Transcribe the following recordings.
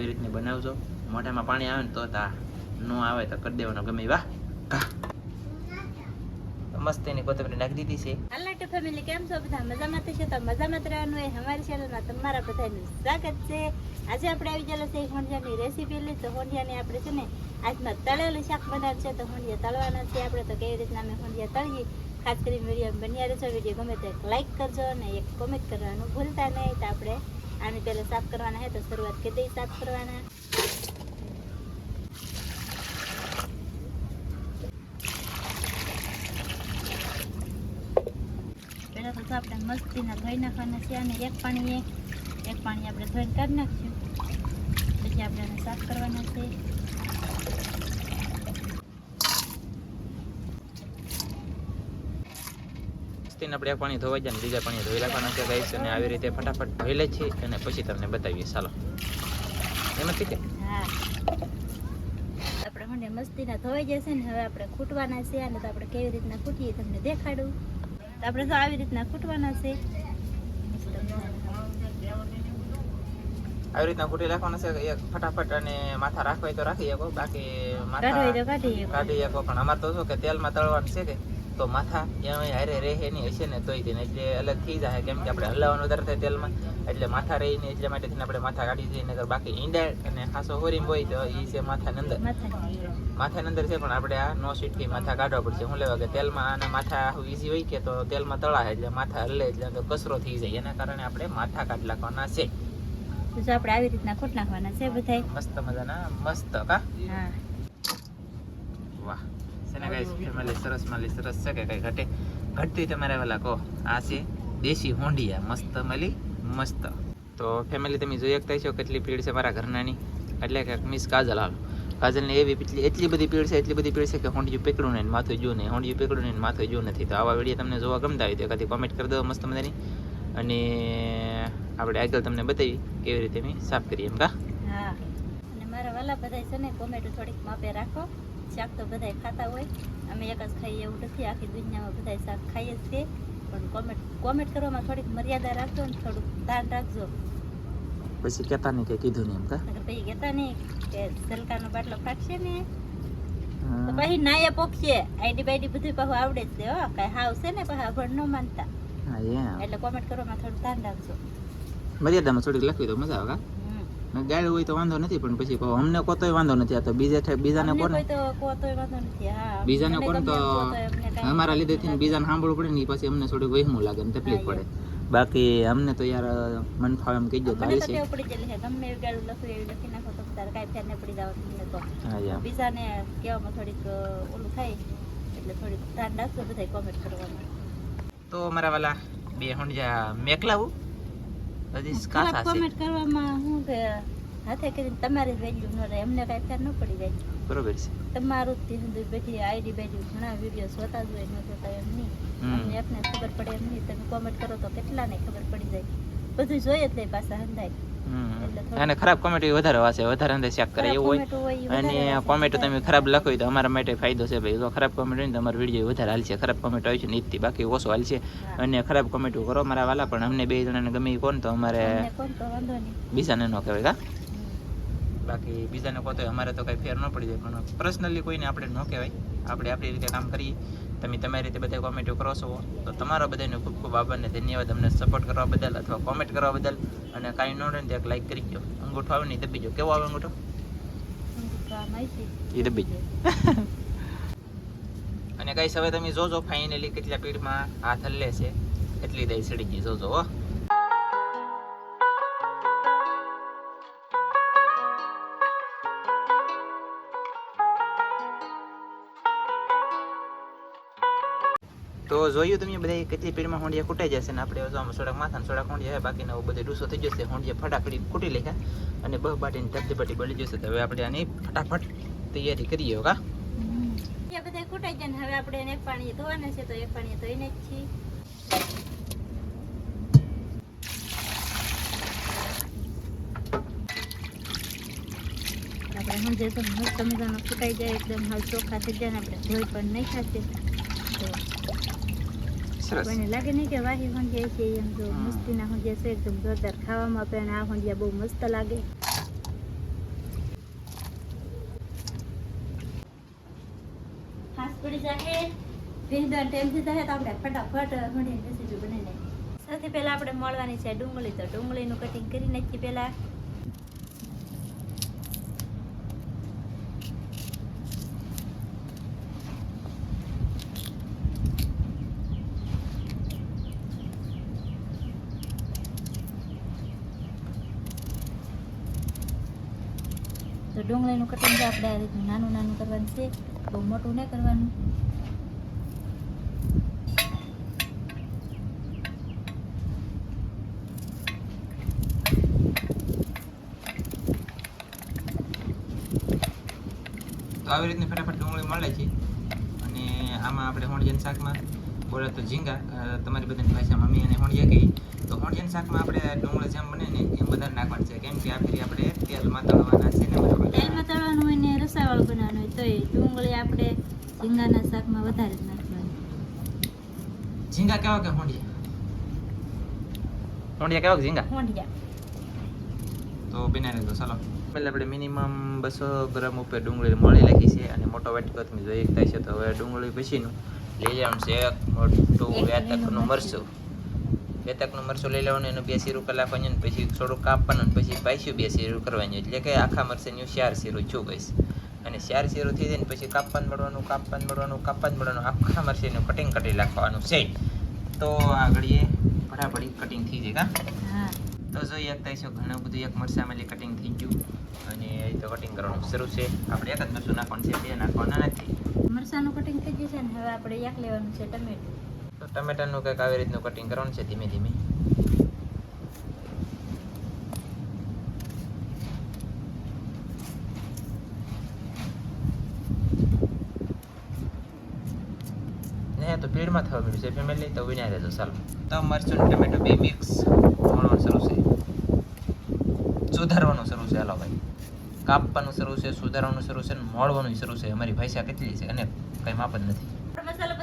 આવી રીતની બનાવજો. મોઢામાં પાણી આવે ને તો તા ન આવે તો કરી દેવાનો ગમે વાહ. એની કોથમરી નાખી દીધી છે. હાલો ટુ ફેમિલી, કેમ છો બધા? મજામાં છે? તો મજામાં રહેવાનું હોય અમારી ચેનલમાં તમારા બધાનું સ્વાગત છે. આજે આપણે આવી ગયેલા છે હોંડિયાની રેસીપી લઈ. તો હોંડિયાની આપણે છે ને આજમાં તળેલું શાક બનાવ છે. તો હોંડિયા તળવાના છે આપણે. તો કેવી રીતના અમે હોંડિયા તળીએ? ખાસ કરીને વીડિયો બન્યા રહેશો વીડિયો ગમે તો એક લાઇક કરજો અને એક કોમેન્ટ કરવાનું ભૂલતા નહીં. તો આપણે આની પહેલા સાફ કરવાના હે તો શરૂઆત કરી દઈએ સાફ કરવાના. પહેલા તો આપણે મસ્તીના ધોઈ નાખવાના છે અને એક પાણીએ, એક પાણી આપણે ધોઈને કાઢી નાખશું. પછી આપણે સાફ કરવાના છે. મસ્તીને આપણે એક પાણી ધોવાઈ જાય ને બીજા પાણી ધોઈ રાખવાના છે ગાઈસ અને આવી રીતે ફટાફટ ધોઈ લે છે અને પછી તમને બતાવીએ. ચાલો. એમ નથી કે? હા. આપણે મને મસ્તીના ધોઈ જશે ને હવે આપણે ખૂટવાના છે અને તો આપણે કેવી રીતના ખૂટીએ તમને દેખાડું. તો આપણે તો આવી રીતના ખૂટવાના છે. આવી રીતના ખૂટી રાખવાના છે એક ફટાફટ અને માથા રાખવા તો રાખી શકો બાકી માથા કાઢી શકો. પણ અમારે તો શું કે તેલમાં તળવાનું છે કે? તો માથા એમાં હારે રહે નહીં હશે ને તોય તેને એટલે અલગ થઈ જાય. કેમ કે આપણે હલાવવાનું વધારે થાય તેલમાં એટલે માથા રહી નહીં એટલા માટે આપણે માથા કાઢી દઈએ નગર બાકી ઈંડા અને ખાસો હોરીમ હોય તો એ છે માથા અંદર. માથા અંદર છે પણ આપણે આ નો સીટથી માથા કાઢવા પડશે. હું લેવા કે તેલમાં આને માથા ઈઝી હોય કે તો તેલમાં તળાય એટલે માથા હલે એટલે તો કચરો થઈ જાય. એના કારણે આપણે માથા કાઢ નાખવાના છે. તો આપણે આવી રીતના ખોટ નાખવાના છે બધા મસ્ત મજાના મસ્ત કા? હા. સરસ માલી સરસ છે કે કંઈ ઘટે? ઘટતી તમારે વાલા કહો. આ છે દેશી હોંડિયા, મસ્ત મલી મસ્ત. તો ફેમિલી તમે જોઈ શકતા છો કેટલી પીડ છે મારા ઘરનાની. એટલે કે મિસ કાજલ હાલ કાજલને એવી એટલી એટલી બધી પીડ છે, એટલી બધી પીડ છે કે હોંડિયું પકડું નહીં માથું જો નહીં. હોંડિયું પકડું નહીં માથું જો નથી. તો આવા વીડિયો તમને જોવા ગમતા હોય તો એકાદી કોમેન્ટ કરી દો મસ્ત મજાની. અને આપણે આગળ તમને બતાવી કેવી રીતે અમે સાફ કરીએ એમ કા? મારા વાલા બધા છે ને ટોમેટો થોડીક માપે રાખો. શાક તો બધા ખાતા હોય. અમે એક જ ખાઈએ એવું નથી આખી દુનિયામાં બધા શાક ખાઈએ જ છે પણ કોમેન્ટ કોમેન્ટ કરવામાં થોડીક મર્યાદા રાખજો ને થોડુંક ધ્યાન રાખજો. પછી કહેતા નહીં કે કીધું નહીં એમ કા? પછી કહેતા નહીં કે સલકાનો બાટલો ફાટશે ને. તો પછી નાયા પોખીએ. આઈડી બાઈડી બધું પાછું આવડે જ છે હો. કાંઈ હાવ છે ને પાછા અભણ ન માનતા. એટલે કોમેન્ટ કરવામાં થોડું ધ્યાન રાખજો. મર્યાદામાં થોડીક લખવી તો મજા આવે કા? ગાડી હોય તો વાંધો નથી પણ પછી અમને કોતોય વાંધો નથી આ તો બીજા બીજાને કોને? બીજાને કોને તો અમારા લીધે થી બીજાને સાંભળવું પડે ને પછી અમને થોડું વહેમું લાગે ને તકલીફ પડે. બાકી અમને તો યાર મન ફાવે એમ કહી દો તો ગયેલી છે તમને ગાડું એવી લખી નાખો તો તારે કાંઈ ફેર નહીં પડી જાવ તો. બીજાને કહેવામાં થોડીક ઓલું થાય એટલે થોડીક ધ્યાન રાખજો બધા કોમેન્ટ કરવામાં. તો અમારા વાલા બે હોંડિયા મેકલાવું. છે કોમેન્ટ કરવામાં હું કે હાથે કરીને તમારી વેલ્યુ ન રહે. એમને કાંઈ ફેર ન પડી જાય. બરોબર છે. તમારું જ તે સુધી આઈડી બેઠી ઘણા વીડિયો જોતા જ હોય ન જોતા એમ નહીં. અમને એકને ખબર પડે એમ નહીં. તમે કોમેન્ટ કરો તો કેટલાને ખબર પડી જાય. બધું જોઈએ જ નહીં પાછા હંધાય. અને ખરાબ કોમેન્ટ વધારે વાસે વધારે અંદર ચેક કરે એવું હોય. અને કોમેન્ટ તમે ખરાબ લખો તો અમારા માટે ફાયદો છે ભાઈ. જો ખરાબ કોમેન્ટ હોય ને તો અમારો વીડિયો વધારે હાલશે. ખરાબ કોમેન્ટ આવી છે ને ઈજથી બાકી ઓછો હાલશે. અને ખરાબ કોમેન્ટ કરો મારા વાલા પણ અમને બે જણાને ગમે કોણ તો અમારે બીજાને ન કહેવાય કા બાકી બીજાને કહો તો અમારે તો કંઈ ફેર ન પડી જાય પણ પર્સનલી કોઈને આપણે ન કહેવાય. આપણે આપણી રીતે કામ કરીએ. તમે તમારી રીતે બધા કોમેન્ટો કરો છો. તો તમારા બધાને ખૂબ ખૂબ આભારને ધન્યવાદ અમને સપોર્ટ કરવા બદલ અથવા કોમેન્ટ કરવા બદલ. અને કાંઈ ન રહે ને તો લાઈક કરી દો અંગૂઠો આવે ને દબી દો કેવો આવે અંગૂઠો? એ દબી દો અને કઈ હવે તમે જોજો ફાઇનલી કેટલા પીડમાં હાથ હલ્લે છે. એટલી દહીં સડી ગઈ. જોજો હો. તો જોયું તમે બધા કેટલી પીડમાં હોંડિયા કૂટાઈ જશે ને આપણે આમાં સોડાક માથા સોડાક હોંડિયા બાકીના બધે ડૂસો થઈ જશે. હોંડિયા ફટાફટી કૂટી લેખા અને બહ બાટીની ધબધબાટી બળી જશે. તો હવે આપણે આની ફટાફટ તૈયારી કરીએ કા? એ બધા કૂટાઈ જાય ને હવે આપણે એને પાણીએ ધોવાના છે તો એક પાણી ધોઈને જ છીએ. આપણે સમજે તો મસ્ત મજાનો જાય, એકદમ હાલ ચોખ્ખા થઈ જાય ને આપણે ધોઈ પણ નહીં ખાશે તો મને લાગે નહીં કે વાહી હોંડિયા છે મસ્ત લાગે. પડી જાય ભીંડર ફટાફટ ભીંડીની રેસીપી બનાવી સૌથી પેલા આપણે મળવાની છે ડુંગળી. તો ડુંગળી નું કટિંગ કરી નાખીએ પેલા તો ડુંગળીનું કટિંગ છે આપણે આ રીતનું નાનું નાનું કરવાનું છે. બહુ મોટું નહીં કરવાનું. આવી રીતની ફટાફટ ડુંગળી મળે છે. અને આમાં આપણે હોંડિયાના શાકમાં બોલે તો ઝીંગા. તમારી બધાની ભાષામાં મમ્મી અને હોણિયા કહી. તો હોંડિયાના શાકમાં આપણે ડુંગળી જેમ બને ને એમ વધારે નાખવાનું છે. કેમ કે આ ફેરી આપણે તેલમાં તળવાના છે ને તેલમાં તળવાનું હોય ને રસાવાળું બનાવવાનું હોય તોય ડુંગળી આપણે ઝીંગાના શાકમાં વધારે જ નાખવાની. ઝીંગા કેવા કે હોંડિયા? હોંડિયા કેવા કે ઝીંગા? હોંડિયા. તો બિના રહેતો ચાલો. પહેલાં આપણે મિનિમમ બસો ગ્રામ ઉપર ડુંગળી મળી લખી છે અને મોટો વાટકો તમે જોઈ શકતા છે. તો હવે ડુંગળી પછીનું લઈ લેવાનું છે એક મોટું એક વેતકનું મરચું. વેતકનું મરચું લઈ લેવાનું એનું બે શીરું કલાકવાનું અને પછી થોડું કાપવાનું અને પછી પાછું બે શીરું કરવાનું. એટલે કે આખા મરચાંનું ચાર શીરું ગઈશ અને ચાર શીરું થઈ જાય ને પછી કાપવાનું મળવાનું કાપવાનું મળવાનું કાપવાનું મળવાનું આખા મરચાંનું કટિંગ કરી નાખવાનું. છે તો આગળ એ ભડાભડી કટિંગ થઈ જાય કા હા. તો એક થાય છે ઘણું બધું એક મરસામાં કટિંગ થઈ ગયું અને એ તો કટિંગ કરવાનું શરૂ છે. આપણે એક જ મરચું નાખવાનું છે બે નાખવાના નથી. મરચાંનું કટિંગ થઈ ગયું છે ને હવે આપણે એક લેવાનું છે ટમેટું. ટમેટાનું કંઈક આવી રીતનું કટિંગ કરવાનું છે ધીમે ધીમે. ને તો ભીડમાં થવા મળ્યું છે ફેમિલી તો વિના રહેજો ચાલો. તો મરચું ટમેટો બે મિક્સ મળવાનું શરૂ છે. સુધારવાનું શરૂ છે, હાલો ભાઈ. કાપવાનું શરૂ છે, સુધારવાનું શરૂ છે, ને મોળવાનું શરૂ છે. અમારી ભાષા કેટલી છે? અને કંઈ માપ જ નથી.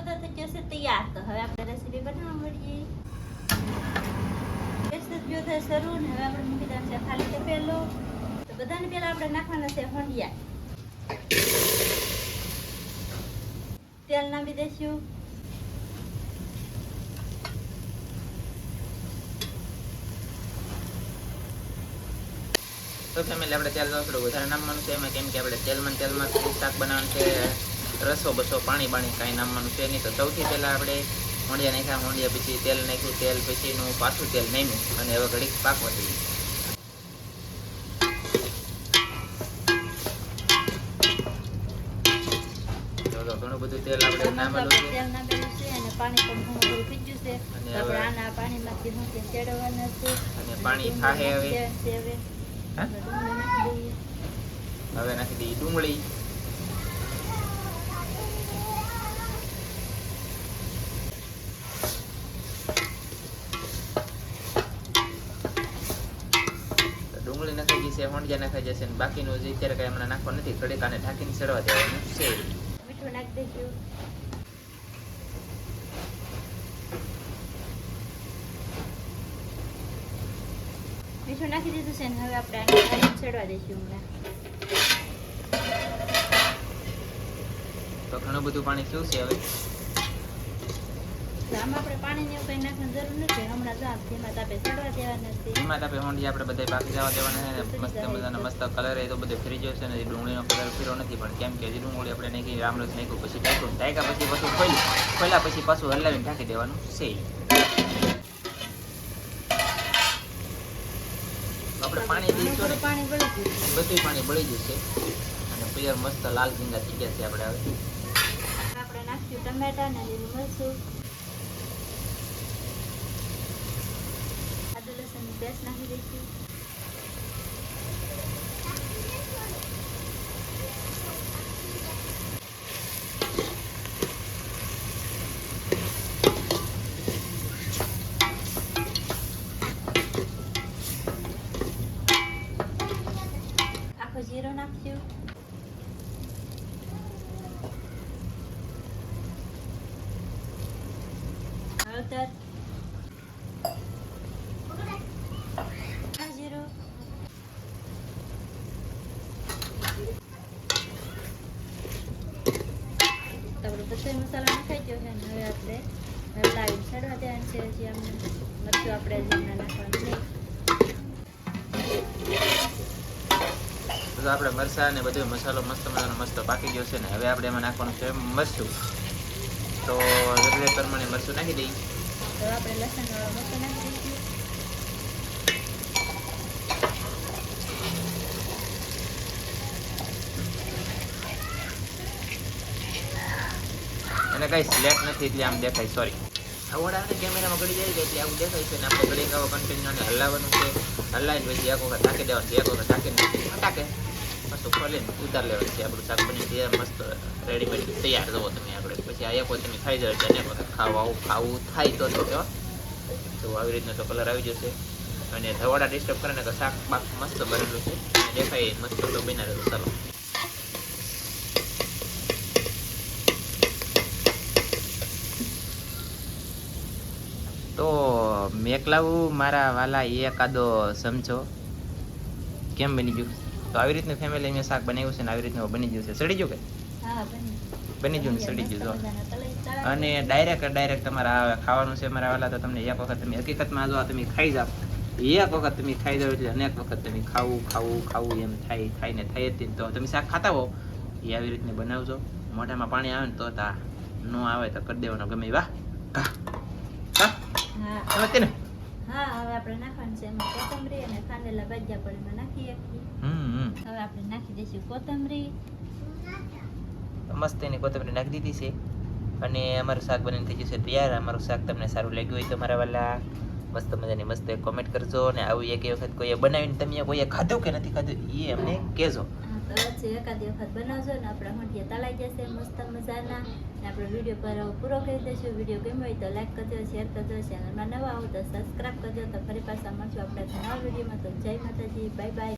બધો થઈ છે તૈયાર. તો હવે આપણે રેસીપી બનાવવા મળીએ. ગેસ જો થાય શરૂ ને હવે આપણે મૂકી દઈએ ખાલી તપેલો તો બધાને પહેલાં આપણે નાખવાના છે હંડિયા તેલ નાખી દઈશું. તો ફેમિલી આપણે તેલ થોડું વધારે નાખવાનું છે. એમાં કેમ કે આપણે તેલમાં તેલમાં શાક બનાવવાનું છે. રસો બસો પાણી પાણી કાંઈ નામવાનું છે નહીં. તો સૌથી પહેલાં આપણે હોંડિયા નાખ્યા હોંડિયા પછી તેલ નાખ્યું. તેલ પછીનું પાછું તેલ નામ્યું અને હવે ઘડીક પાકવા દઈએ ઘણું બધું તેલ આપણે નાખેલું છે. તેલ નાખેલું છે અને પાણી પણ ઘણું બધું થઈ છે. આપણે આના પાણીમાંથી હું છે? અને પાણી થાહે હવે નાખી દઈએ ડુંગળી તો ડુંગળી નાખાઈ ગઈ છે હોંડિયા નાખાઈ જશે અને બાકીનું જે અત્યારે કાંઈ હમણાં નાખવાનું નથી થોડીક આને ઢાંકીને ચડવા દેવાનું છે. મીઠું નાખી દઈશું મીઠું નાખી દીધું છે ને હવે આપણે આને ચડવા દઈશું હમણાં. તો ઘણું બધું પાણી થયું છે હવે. આમાં આપણે પાણીની એવું કંઈ નાખવાની જરૂર નથી. હમણાં તો ધીમા તાપે ચડવા દેવાના છે. એમાં આપણે હોંડિયા આપણે બધા પાકી જવા દેવાના છે. મસ્ત મજાના મસ્ત કલર એ તો બધો ફરી જશે ને ડુંગળીનો કલર ફીરો નથી. પણ કેમ કે ડુંગળી આપણે નાખી રામરસ નાખ્યું પછી ઢાંક્યું ઢાંક્યા પછી પાછું ખોલ્યું. ખોલ્યા પછી પાછું હલાવીને ઢાંકી દેવાનું છે. આપણે પાણી દઈશું બધું પાણી બળી જશે અને મસ્ત લાલ ઝીંગા થઈ ગયા છે આપણે હવે. આપણે નાખ્યું ટમેટા ને લીલું મરચું. આદુ લસણની પેસ્ટ નાખી દઈશું આખો જીરો નાખશું હળદર જીરું આપણે પછી રસોઈ મસાલો નખાઈ ગયો છે અને હવે આપણે. લાવીને ચડવા દેવાનું છે હજી આમને મરચું આપણે હમણાં નાખવાનું તો આપણે મરસા ને બધો મસાલો મસ્ત મજાનો મસ્ત પાકી ગયો છે ને હવે આપણે એમાં નાખવાનું છે મરચું. તો જરૂરિયાત પ્રમાણે મરચું નાખી દઈએ. તો આપણે લસણ વાળો મરચો નાખી દઈશું. અને કઈ સ્લેટ નથી એટલે આમ દેખાય સોરી અને કેમેરામાં ગળી જાય એટલે આવું દેખાય છે ને આપણે ગળી ખાવા કન્ટિન્યુને હલાવવાનું છે. હલાવીને પછી એક વખત ઢાંકી દેવાનું એક વખત ઢાંકીને ટાકે ઉપર લઈને ઉતાર લેવાનું છે. આપણું શાક બની તૈયાર મસ્ત રેડીમેડ તૈયાર જવો તમે આપણે પછી આ એક વખત તમે ખાઈ જાય અનેક વખત ખાવા આવું, ખાવું થાય તો તો તો આવી રીતનો તો કલર આવી જશે. અને ધવાડા ડિસ્ટર્બ કરે ને તો શાક બાક મસ્ત બનેલું છે. દેખાય મસ્ત તો બના ચાલો. તો મેકલાવું મારા વાલા એ એકાદો સમજો. કેમ બની ગયું? તો આવી રીતનું ફેમિલી મેં શાક બનાવ્યું છે ને આવી રીતનું બની ગયું છે. સડી ગયું કે? બની ગયું. ને સડી ગયું જો. અને ડાયરેક્ટ ડાયરેક્ટ તમારે ખાવાનું છે મારા વાલા તો તમને એક વખત તમે હકીકતમાં જો તમે ખાઈ જાઓ. એક વખત તમે ખાઈ જાઓ એટલે અનેક વખત તમે ખાવું ખાવું ખાવું એમ થાય થાય ને થાય જ તો. તમે શાક ખાતા હો એ આવી રીતને બનાવજો. મોઢામાં પાણી આવે ને તો તા. ન આવે તો કરી દેવાનો ગમે વાહ. હા હવે આપણે નાખવાનું છે એમાં કોથમરી અને ખાંડેલા ભાજ્યા પણ એમાં નાખી આપીએ હવે આપણે નાખી દઈશું કોથમરી. મસ્ત એની કોથમરી નાખી દીધી છે. અને અમારું શાક બનીને થઈ જશે તૈયાર. અમારું શાક તમને સારું લાગ્યું હોય તો મારા વાલા મસ્ત મજાની મસ્ત કોમેન્ટ કરજો. અને આવું એક વખત કોઈએ બનાવીને તમે કોઈએ ખાધું કે નથી ખાધું એ અમને કહેજો. તો એકાદ વખત બનાવજો ને આપણા હોંઠિયા તળાઈ જશે, મસ્ત મજાના. ને આપણે વીડિયો પર પૂરો કરી દઈશું વીડિયો ગમ્યો હોય તો લાઈક કરજો શેર કરજો. ચેનલમાં નવા આવો તો સબસ્ક્રાઈબ કરજો. તો ફરી પાછા મળશું આપણે નવા વિડીયોમાં. તો જય માતાજી. Bye bye